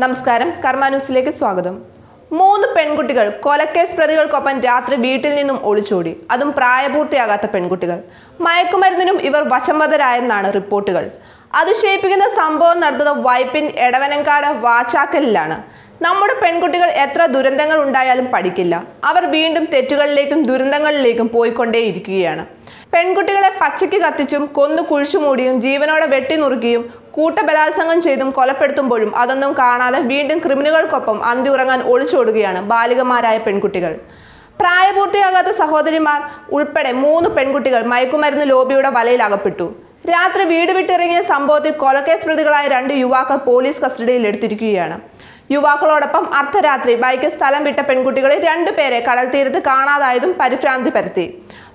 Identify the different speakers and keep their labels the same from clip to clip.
Speaker 1: നമസ്കാരം. കർമാന്യൂസിലേക്ക് സ്വാഗതം. മൂന്ന് പെൺകുട്ടികൾ കൊലക്കേസ് പ്രതികൾക്കൊപ്പം രാത്രി വീട്ടിൽ നിന്നും ഒളിച്ചോടി. അതും പ്രായപൂർത്തിയാകാത്ത പെൺകുട്ടികൾ. മയക്കുമരുന്നിനും ഇവർ വശംവതരായെന്നാണ് റിപ്പോർട്ടുകൾ. അതിശയിപ്പിക്കുന്ന സംഭവം നടന്നത് വൈപ്പിൻ എടവനങ്കാട് വാച്ചാക്കലിലാണ്. നമ്മുടെ പെൺകുട്ടികൾ എത്ര ദുരന്തങ്ങൾ ഉണ്ടായാലും പഠിക്കില്ല. അവർ വീണ്ടും തെറ്റുകളിലേക്കും ദുരന്തങ്ങളിലേക്കും പോയിക്കൊണ്ടേയിരിക്കുകയാണ്. പെൺകുട്ടികളെ പച്ചയ്ക്ക് കത്തിച്ചും കൊന്നു കുഴിച്ചുമൂടിയും ജീവനോടെ വെട്ടിനുറുക്കിയും കൂട്ടബലാത്സംഗം ചെയ്തും കൊലപ്പെടുത്തുമ്പോഴും അതൊന്നും കാണാതെ വീണ്ടും ക്രിമിനലുകൾക്കൊപ്പം അന്തി ഉറങ്ങാൻ ഒളിച്ചോടുകയാണ് ബാലികമാരായ പെൺകുട്ടികൾ. പ്രായപൂർത്തിയാകാത്ത സഹോദരിമാർ ഉൾപ്പെടെ മൂന്ന് പെൺകുട്ടികൾ മയക്കുമരുന്ന് ലോബിയുടെ വലയിൽ അകപ്പെട്ടു രാത്രി വീട് വിട്ടിറങ്ങിയ സംഭവത്തിൽ കൊലക്കേസ് പ്രതികളായ രണ്ട് യുവാക്കൾ പോലീസ് കസ്റ്റഡിയിൽ എടുത്തിരിക്കുകയാണ്. യുവാക്കളോടൊപ്പം അർദ്ധരാത്രി ബൈക്ക് സ്ഥലം വിട്ട പെൺകുട്ടികളെ രണ്ടുപേരെ കടൽ തീരത്ത് കാണാതായതും പരിഭ്രാന്തി പരത്തി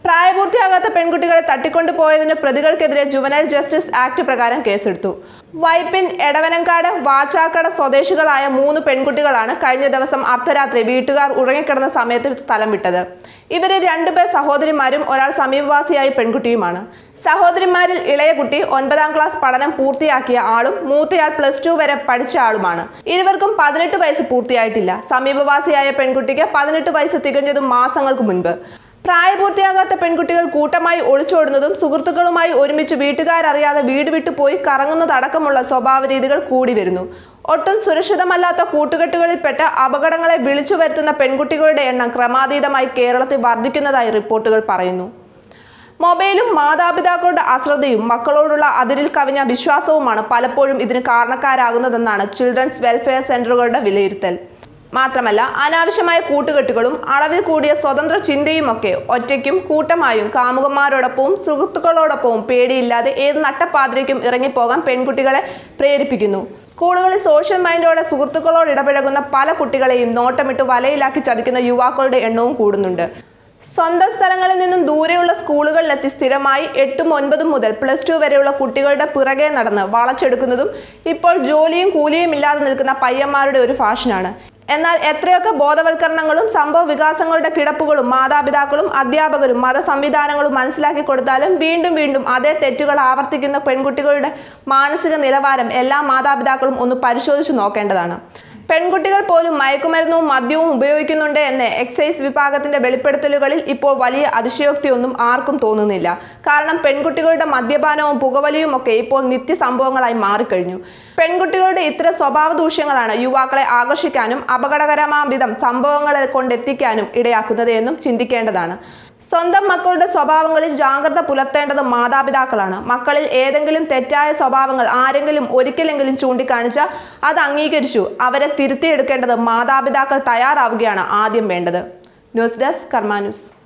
Speaker 1: പ്രായപൂർത്തിയാകാത്ത പെൺകുട്ടികളെ തട്ടിക്കൊണ്ടുപോയതിന് പ്രതികൾക്കെതിരെ ജുവനൈൽ ജസ്റ്റിസ് ആക്ട് പ്രകാരം കേസെടുത്തു. വൈപ്പിൻ എടവനങ്കാട് വാച്ചാക്കട സ്വദേശികളായ മൂന്ന് പെൺകുട്ടികളാണ് കഴിഞ്ഞ ദിവസം അർദ്ധരാത്രി വീട്ടുകാർ ഉറങ്ങിക്കിടന്ന സമയത്ത് സ്ഥലം വിട്ടത്. ഇവരെ രണ്ടുപേർ സഹോദരിമാരും ഒരാൾ സമീപവാസിയായ പെൺകുട്ടിയുമാണ്. സഹോദരിമാരിൽ ഇളയ കുട്ടി ഒൻപതാം ക്ലാസ് പഠനം പൂർത്തിയാക്കിയ ആളും മൂത്തയാൾ പ്ലസ് ടു വരെ പഠിച്ച ആളുമാണ്. ഇരുവർക്കും പതിനെട്ട് വയസ്സ് പൂർത്തിയായിട്ടില്ല. സമീപവാസിയായ പെൺകുട്ടിക്ക് പതിനെട്ട് വയസ്സ് തികഞ്ഞതും മാസങ്ങൾക്ക് മുൻപ്. പ്രായപൂർത്തിയാകാത്ത പെൺകുട്ടികൾ കൂട്ടമായി ഒളിച്ചോടുന്നതും സുഹൃത്തുക്കളുമായി ഒരുമിച്ച് വീട്ടുകാരറിയാതെ വീട് വിട്ടു പോയി കറങ്ങുന്നതടക്കമുള്ള സ്വഭാവ രീതികൾ കൂടി വരുന്നു. ഒട്ടും സുരക്ഷിതമല്ലാത്ത കൂട്ടുകെട്ടുകളിൽപ്പെട്ട അപകടങ്ങളെ വിളിച്ചു വരുത്തുന്ന പെൺകുട്ടികളുടെ എണ്ണം ക്രമാതീതമായി കേരളത്തിൽ വർദ്ധിക്കുന്നതായി റിപ്പോർട്ടുകൾ പറയുന്നു. മൊബൈലും മാതാപിതാക്കളുടെ അശ്രദ്ധയും മക്കളോടുള്ള അതിരിൽ കവിഞ്ഞ വിശ്വാസവുമാണ് പലപ്പോഴും ഇതിന് കാരണക്കാരാകുന്നതെന്നാണ് ചിൽഡ്രൻസ് വെൽഫെയർ സെന്ററുകളുടെ വിലയിരുത്തൽ. മാത്രമല്ല അനാവശ്യമായ കൂട്ടുകെട്ടുകളും അളവിൽ കൂടിയ സ്വതന്ത്ര ചിന്തയുമൊക്കെ ഒറ്റയ്ക്കും കൂട്ടമായും കാമുകന്മാരോടൊപ്പവും സുഹൃത്തുക്കളോടൊപ്പവും പേടിയില്ലാതെ ഏത് നട്ടപ്പാതിരയ്ക്കും ഇറങ്ങിപ്പോകാൻ പെൺകുട്ടികളെ പ്രേരിപ്പിക്കുന്നു. സ്കൂളുകളിൽ സോഷ്യൽ മൈൻഡോടെ സുഹൃത്തുക്കളോട് ഇടപഴകുന്ന പല കുട്ടികളെയും നോട്ടമിട്ട് വലയിലാക്കി ചതിക്കുന്ന യുവാക്കളുടെ എണ്ണവും കൂടുന്നുണ്ട്. സ്വന്തം സ്ഥലങ്ങളിൽ നിന്നും ദൂരെയുള്ള സ്കൂളുകളിലെത്തി സ്ഥിരമായി എട്ടും ഒൻപതും മുതൽ പ്ലസ് ടു വരെയുള്ള കുട്ടികളുടെ പിറകെ നടന്ന് വളച്ചെടുക്കുന്നതും ഇപ്പോൾ ജോലിയും കൂലിയും ഇല്ലാതെ നിൽക്കുന്ന പയ്യന്മാരുടെ ഒരു ഫാഷനാണ്. എന്നാൽ എത്രയൊക്കെ ബോധവൽക്കരണങ്ങളും സംഭവ വികാസങ്ങളുടെ കിടപ്പുകളും മാതാപിതാക്കളും അധ്യാപകരും മത സംവിധാനങ്ങളും മനസ്സിലാക്കി കൊടുത്താലും വീണ്ടും വീണ്ടും അതേ തെറ്റുകൾ ആവർത്തിക്കുന്ന പെൺകുട്ടികളുടെ മാനസിക നിലവാരം എല്ലാ മാതാപിതാക്കളും ഒന്ന് പരിശോധിച്ച് നോക്കേണ്ടതാണ്. പെൺകുട്ടികൾ പോലും മയക്കുമരുന്നും മദ്യവും ഉപയോഗിക്കുന്നുണ്ട് എന്ന് എക്സൈസ് വിഭാഗത്തിന്റെ വെളിപ്പെടുത്തലുകളിൽ ഇപ്പോൾ വലിയ അതിശയോക്തിയൊന്നും ആർക്കും തോന്നുന്നില്ല. കാരണം പെൺകുട്ടികളുടെ മദ്യപാനവും പുകവലിയും ഒക്കെ ഇപ്പോൾ നിത്യസംഭവങ്ങളായി മാറിക്കഴിഞ്ഞു. പെൺകുട്ടികളുടെ ഇത്തരം സ്വഭാവ ദൂഷ്യങ്ങളാണ് യുവാക്കളെ ആകർഷിക്കാനും അപകടകരമാം വിധം സംഭവങ്ങളെ കൊണ്ടെത്തിക്കാനും ഇടയാക്കുന്നത് എന്നും ചിന്തിക്കേണ്ടതാണ്. സ്വന്തം മക്കളുടെ സ്വഭാവങ്ങളിൽ ജാഗ്രത പുലർത്തേണ്ടത് മാതാപിതാക്കളാണ്. മക്കളിൽ ഏതെങ്കിലും തെറ്റായ സ്വഭാവങ്ങൾ ആരെങ്കിലും ഒരിക്കലെങ്കിലും ചൂണ്ടിക്കാണിച്ചാൽ അത് അംഗീകരിച്ചു. അവരെ തിരുത്തിയെടുക്കേണ്ടത് മാതാപിതാക്കൾ തയ്യാറാവുകയാണ് ആദ്യം വേണ്ടത്. News desk news.